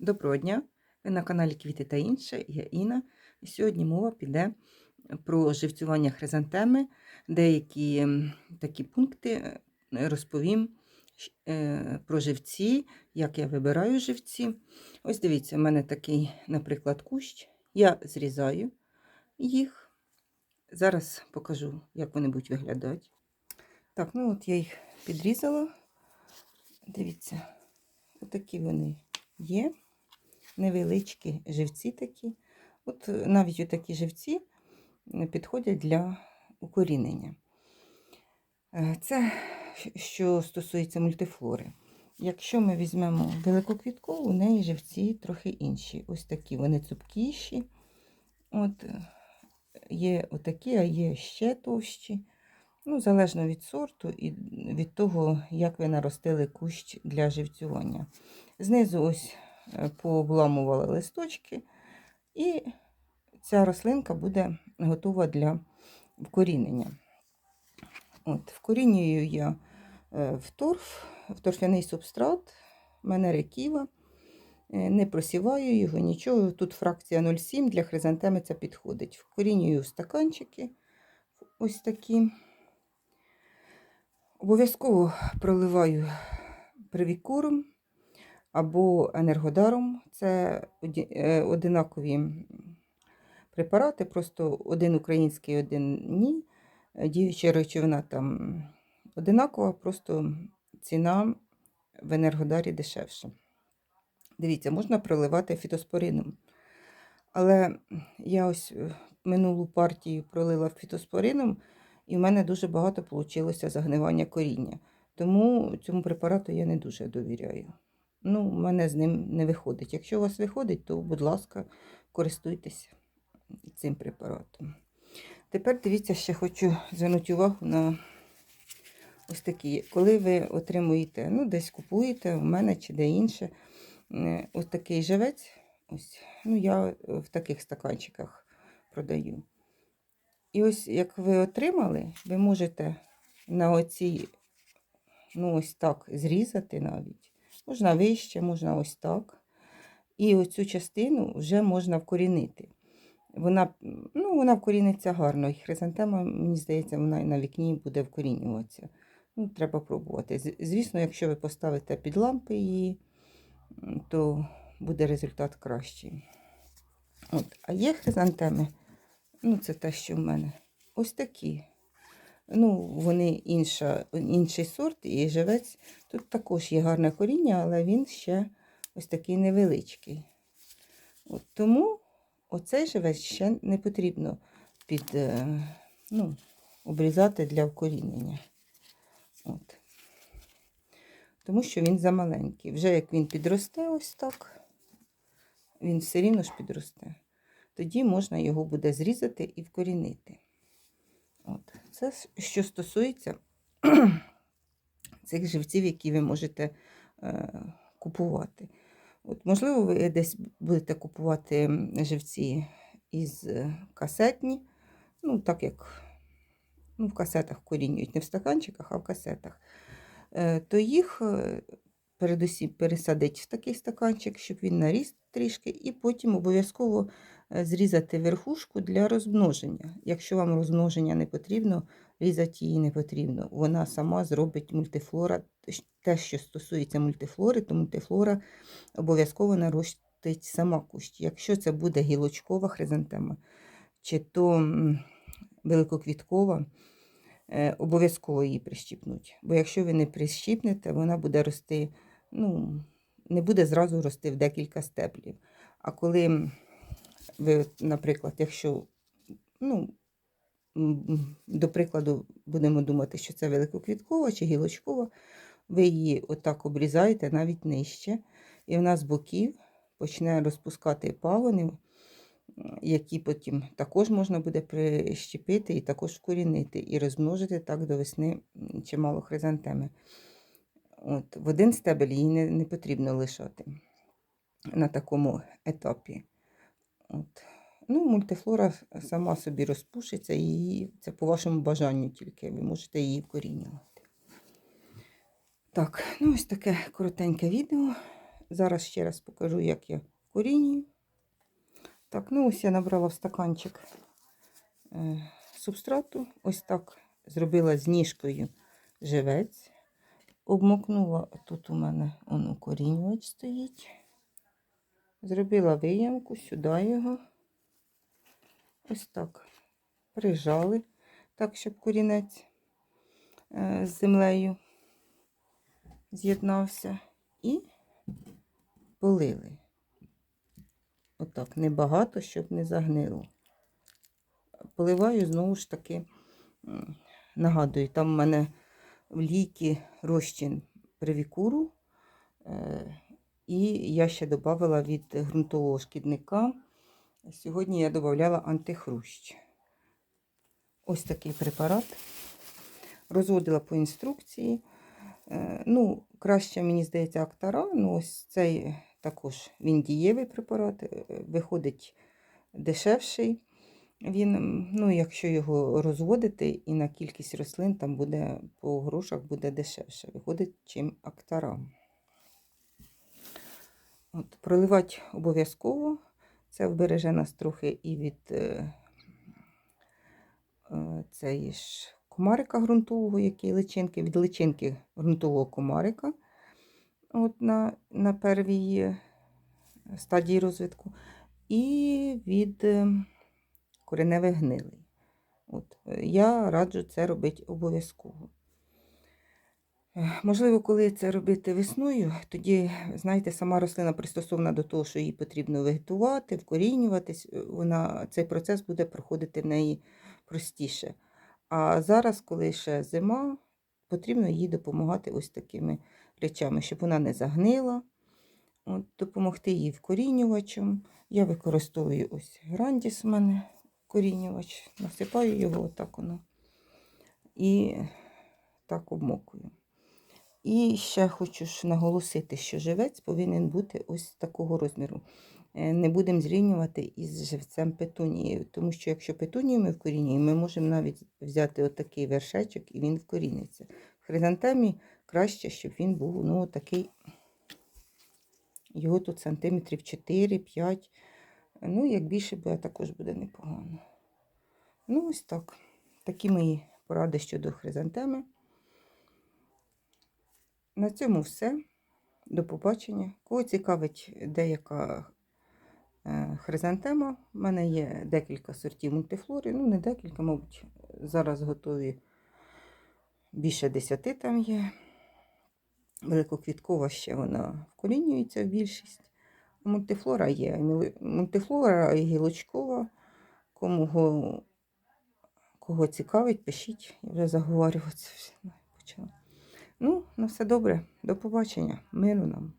Доброго дня! Ви на каналі Квіти та інше, я Інна. Сьогодні мова піде про живцювання хризантеми. Деякі такі пункти е, розповім е, про живці, як я вибираю живці. Ось дивіться, в мене такий, наприклад, кущ. Я зрізаю їх. Зараз покажу, як вони будуть виглядати. Так, ну от я їх підрізала. Дивіться, отакі вони є невеличкі живці такі. От е, навіть такі живці підходять для укорінення. Е, Це що стосується мультифлори. Якщо ми візьмемо великоквіткову, у неї живці трохи інші. Ось такі вони цупкіші. От, е, є отакі, а є ще товщі. Ну, залежно від сорту і від того, як ви наростили кущ для живцювання. Знизу ось пообламувала листочки, і ця рослинка буде готова для вкорінення. От, вкорінюю я е, в торф, в торфяний субстрат, в мене реківа. Е, Не просіваю його, нічого. Тут фракція 0,7 для хризантеми це підходить. Вкорінюю стаканчики ось такі. Обов'язково проливаю привікуром або енергодаром. Це е, одинакові препарати, просто один український, один ні. Е, Діюча речовина там одинакова, просто ціна в енергодарі дешевша. Дивіться, можна проливати фітоспорином. Але я ось е, минулу партію пролила фітоспорином, і в мене дуже багато вийшло загнивання коріння. Тому цьому препарату я не дуже довіряю. Ну, в мене з ним не виходить. Якщо у вас виходить, то, будь ласка, користуйтесь цим препаратом. Тепер дивіться, ще хочу звернути увагу на ось такі. Коли ви отримуєте, ну, десь купуєте, у мене чи де інше, е, ось такий живець. Ось, ну, я в таких стаканчиках продаю. І ось як ви отримали, ви можете на оці, ну ось так, зрізати навіть. Можна вище, можна ось так. І оцю частину вже можна вкорінити. Вона, ну, вона вкоріниться гарно. І хризантема, мені здається, вона і на вікні буде вкорінюватися. Ну, треба пробувати. Звісно, якщо ви поставите під лампи її, то буде результат кращий. От. А є хризантеми, ну це те, що в мене. Ось такі. Ну, вони інша, інший сорт і живець. Тут також є гарне коріння, але він ще ось такий невеличкий. От тому оцей живець ще не потрібно під, е, ну, обрізати для вкорінення. От. Тому що він замаленький. Вже як він підросте ось так, він все рівно ж підросте. Тоді можна його буде зрізати і вкорінити. Це що стосується цих живців, які ви можете е, купувати. От, можливо, ви десь будете купувати живці із касетні, ну, так як ну, в касетах корінюють, не в стаканчиках, а в касетах. Е, то їх е, передусім пересадить в такий стаканчик, щоб він наріс трішки, і потім обов'язково зрізати верхушку для розмноження. Якщо вам розмноження не потрібно, різати її не потрібно. Вона сама зробить мультифлора. Те, що стосується мультифлори, то мультифлора обов'язково наростить сама кущ. Якщо це буде гілочкова хризантема, чи то великоквіткова, е, обов'язково її прищіпнуть. Бо якщо ви не прищіпнете, вона буде рости, ну, не буде зразу рости в декілька стеблів. А коли ви, наприклад, якщо, ну, до прикладу, будемо думати, що це великоквіткова чи гілочкова, ви її отак обрізаєте навіть нижче, і вона з боків почне розпускати пагони, які потім також можна буде прищепити і також вкорінити, і розмножити так до весни чимало хризантеми. От, в один стебель її не, не потрібно лишати на такому етапі. От. Ну, мультифлора сама собі розпушиться, і це по вашому бажанню тільки, ви можете її вкорінювати. Так, ну ось таке коротеньке відео. Зараз ще раз покажу, як я корінюю. Так, ну ось я набрала в стаканчик е, субстрату. Ось так зробила з ніжкою живець. Обмокнула, тут у мене он укорінювач стоїть. Зробила виямку, сюди його. Ось так. Прижали, так, щоб корінець е, з землею з'єднався. І полили. Отак, небагато, щоб не загнило. Поливаю знову ж таки, нагадую, там в мене в ліки розчин привікуру. І я ще додавала від ґрунтового шкідника. Сьогодні я додавала антихрущ. Ось такий препарат. Розводила по інструкції. Е, Ну, краще, мені здається, актара. Ну, ось цей також він дієвий препарат, е, виходить дешевший. Він, ну, якщо його розводити і на кількість рослин там буде по грошах буде дешевше, виходить, чим актара. От, проливати обов'язково. Це вбереже нас трохи і від е, е, цієї ж комарика ґрунтового, який личинки, від личинки ґрунтового комарика от на, на первій е, стадії розвитку, і від е, кореневих гнилей. От, е, я раджу це робити обов'язково. Можливо, коли це робити весною, тоді, знаєте, сама рослина пристосована до того, що їй потрібно вегетувати, вкорінюватись, е, вона, цей процес буде проходити в неї простіше. А зараз, коли ще зима, потрібно їй допомагати ось такими речами, щоб вона не загнила. От, допомогти їй вкорінювачем. Я використовую ось грандіс у мене корінювач, насипаю його отак воно і так обмокую. І ще хочу ж наголосити, що живець повинен бути ось такого розміру. Е, Не будемо зрівнювати із живцем петунії, тому що якщо петунію ми вкорінюємо, ми можемо навіть взяти отакий вершечок і він вкоріниться. В хризантемі краще, щоб він був ну, такий, його тут сантиметрів 4-5. Ну, як більше буде, також буде непогано. Ну, ось так. Такі мої поради щодо хризантеми. На цьому все. До побачення. Кого цікавить деяка е, хризантема, в мене є декілька сортів мультифлори. Ну, не декілька, мабуть, зараз готові більше десяти там є. Великоквіткова ще вона вкорінюється в більшість. Мультифлора є. Мультифлора і гілочкова. Кому кого цікавить, пишіть. Я вже заговорюватися почала. Ну, на все добре. До побачення. Миру нам.